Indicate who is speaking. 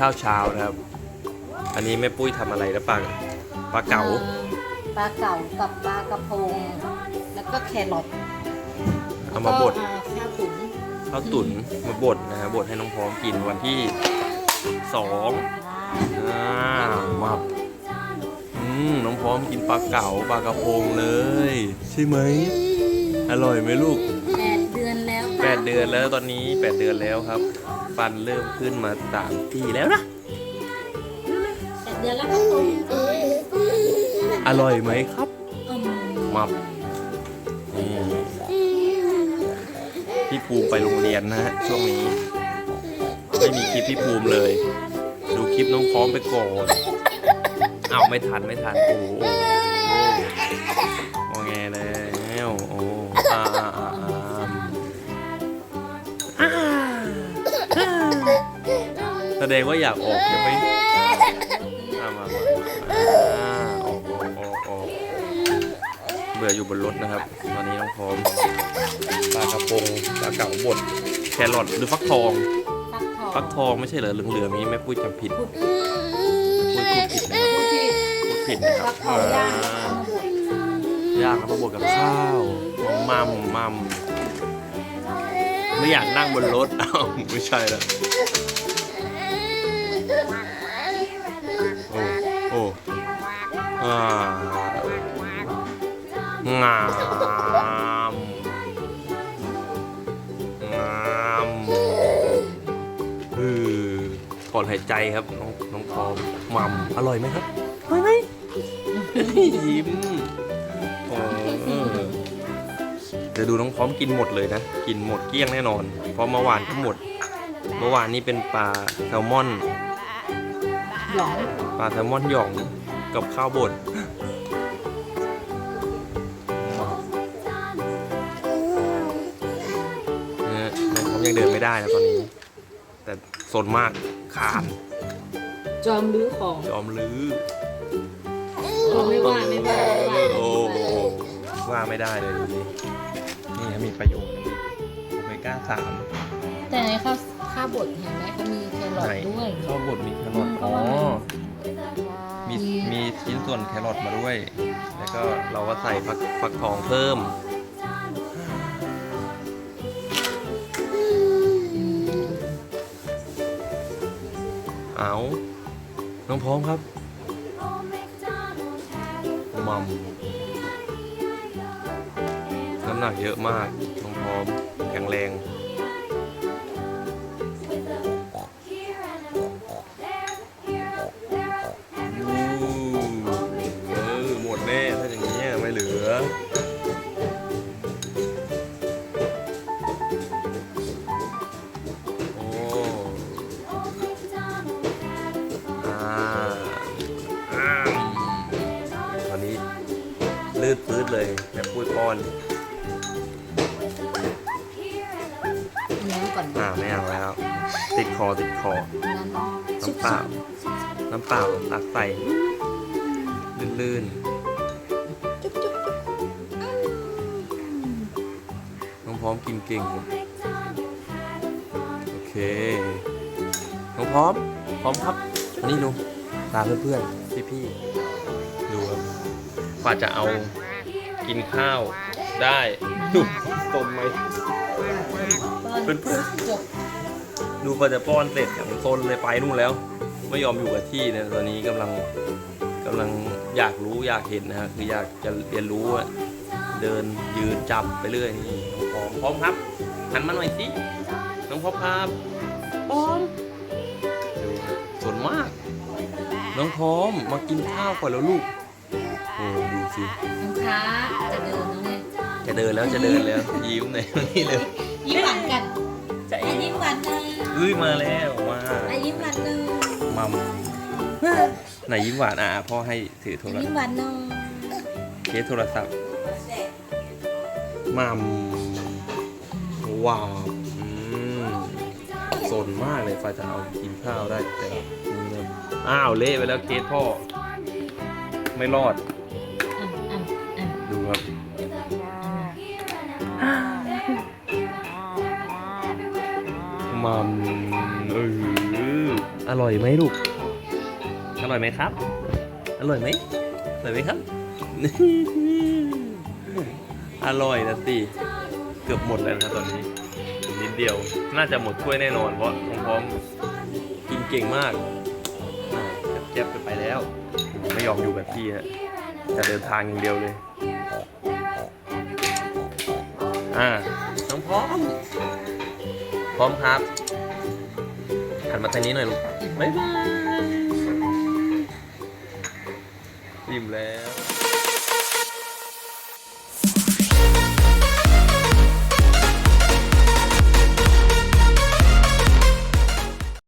Speaker 1: ข้าวเช้านะครับ อันนี้แม่ปุ้ยทำอะไรนะปังปลาเก๋า
Speaker 2: ปลาเก๋ากับปลากระพง แล้วก็แครอท
Speaker 1: เอามาบด
Speaker 2: แล้วก็ข้าวตุ๋น
Speaker 1: ข้าวตุ๋นมาบดนะฮะบดให้น้องพร้อมกินวันที่สองอ่ามาอืมน้องพร้อมกินปลาเก๋าปลากระพงเลย ใช่ไหมอร่อยไหมลูก
Speaker 2: แปดเดือนแล้ว
Speaker 1: แปดเดือนแล้วตอนนี้แปดเดือนแล้วครับ ฟันเริ่มขึ้นมาสามที่แล้วนะ
Speaker 2: แปดเดือนแล้วก็ตุ๋น
Speaker 1: อร่อยไหมครับ
Speaker 2: อืม
Speaker 1: มานี่พี่ภูมิไปโรงเรียนนะฮะช่วงนี้ ไม่มีคลิปพี่ภูมิเลย ดูคลิปน้องพร้อมไปก่อนอ้าวไม่ทันไม่ทันโอ้โหโอ้โหไงแล้วโอ้อาอาอาอา ดงว่าอยากออกใช่ไหมมามามาอ่าออกออกออกออกเบื่ออยู่บนรถนะครับ ตอนนี้น้องพร้อมปลากระพงปลาเก๋าบดแครอทหรือฟักทอง
Speaker 2: ฟักทอง
Speaker 1: ฟักทองไม่ใช่เหรอเหลืองๆนี้แม่ปุ้ยจำผิดแม่ปุ้ยพูดผิดนะครับ
Speaker 2: ที่
Speaker 1: พูดผิดนะครั
Speaker 2: ฟั
Speaker 1: บ
Speaker 2: กทองย่าง
Speaker 1: อ่า
Speaker 2: เอามาบด
Speaker 1: ย่างแล้วมาบดกับข้าวมัมมัมไม่อยากนั่งบนรถเอ้าไม่ใช่แล้ว งามงามเออถอนหายใจครับน้องน้องทอมมัมอร่อยไหมครับอร่อยไหมยิ้มโอ้เดี๋ยวดูน้องพร้อมกินหมดเลยนะ กินหมดเกลี้ยงแน่นอน เพราะเมื่อวานก็หมด เมื่อวานนี้เป็นปลาแซลมอน
Speaker 2: หยอง
Speaker 1: ปลาแซลมอนหย่อง กับข้าวบดเนี่ยน้องพร้อมยังเดินไม่ได้นะตอนนี้ แต่สนมากคาน
Speaker 2: จอมรื้อของ
Speaker 1: ยอมลื้อ
Speaker 2: โอ้ไม่ว่าไม่ว่าไม่ว่า
Speaker 1: โอ้โหว่าไม่ได้เลยดูสินี่นะมีประโยชน์นะโอเมก้าสาม
Speaker 2: แต่ในข้าวข้าวบดเห็นไหมเขามีแครอทด้วย
Speaker 1: ข้าวบดมีแครอทอ๋อ มีมีชิ้นส่วนแครอทมาด้วย แล้วก็เราก็ใส่ฟักฟักทองเพิ่ม เอาน้องพร้อมครับมัมน้ำหนักเยอะมาก น้องพร้อม แข็งแรง ลืดปื้ดเลยแบบพูดป้อน
Speaker 2: น้ำก่อน
Speaker 1: อ่าไม่เอาแล้ว ติดคอติดคอ
Speaker 2: น้ำ
Speaker 1: น้ำเปล่า น้ำเปล่าตักใส่ลื่นๆน้องพร้อมกินเก่ง โอเค น้องพร้อม พร้อมครับนี่ดูตามเพื่อนๆ พี่ๆดูครับ กว่าจะเอากินข้าวได้ดูตมไหมเพื่อน
Speaker 2: จบ
Speaker 1: ดูกว่าจะป้อนเสร็จอย่างตนเลยไปนู่นแล้ว ไม่ยอมอยู่กับที่เนี่ยตอนนี้กำลังกำลังอยากรู้อยากเห็นนะฮะคืออยากจะเรียนรู้อะเดินยืนจับไปเรื่อยนี่น้องพร้อมพร้อมครับหันมาหน่อยสิน้องพร้อมครับพร้อมดูครับสนมาก น้องพร้อมมากินข้าวก่อนแล้วลูก โอ้ดูสิ
Speaker 2: น้ำค้าจะเดินแล้วไง
Speaker 1: จะเดินแล้วจะเดินแล้วยิ้มเลยนี่เลย
Speaker 2: ยิ้มหวานกัน
Speaker 1: จะ
Speaker 2: ไอ้ยิ้มหวานหนึ่ง
Speaker 1: เอ้ยมาแล้วมา
Speaker 2: ไอ้ยิ้มหวานหนึ่ง
Speaker 1: มัมไหนยิ้มหวานอะพ่อให้ถือโทร
Speaker 2: ไอ้
Speaker 1: ศัพ
Speaker 2: ยิ้ม
Speaker 1: ท์
Speaker 2: หวานหนึ่ง
Speaker 1: เคสโทรศัพท์มัมว้าวอืมสนมากเลยฟ้าจะเอากินข้าวได้แต่นี่เลยอ้าวเละไปแล้วเคสพ่อ ไม่รอด
Speaker 2: อะอะอะ
Speaker 1: ดู ครับมัมเอออร่อยไหมลูก อร่อยไหมครับ อร่อยไหมอร่อยไหมครับ อร่อยนะสิเกือบหมดแล้วนะครับตอนนี้อีกนิดเดียว น่าจะหมดถ้วยแน่นอน เพราะน้องพร้อมกินเก่งมากอ่าแจ๊บๆไปแล้ว ไม่ยอมอยู่กับที่ฮะจะเดินทางอย่างเดียวเลย อ่าน้องพร้อม พร้อมครับหันมาทางนี้หน่อยลูกบ๊ายบายยิ้มแล้ว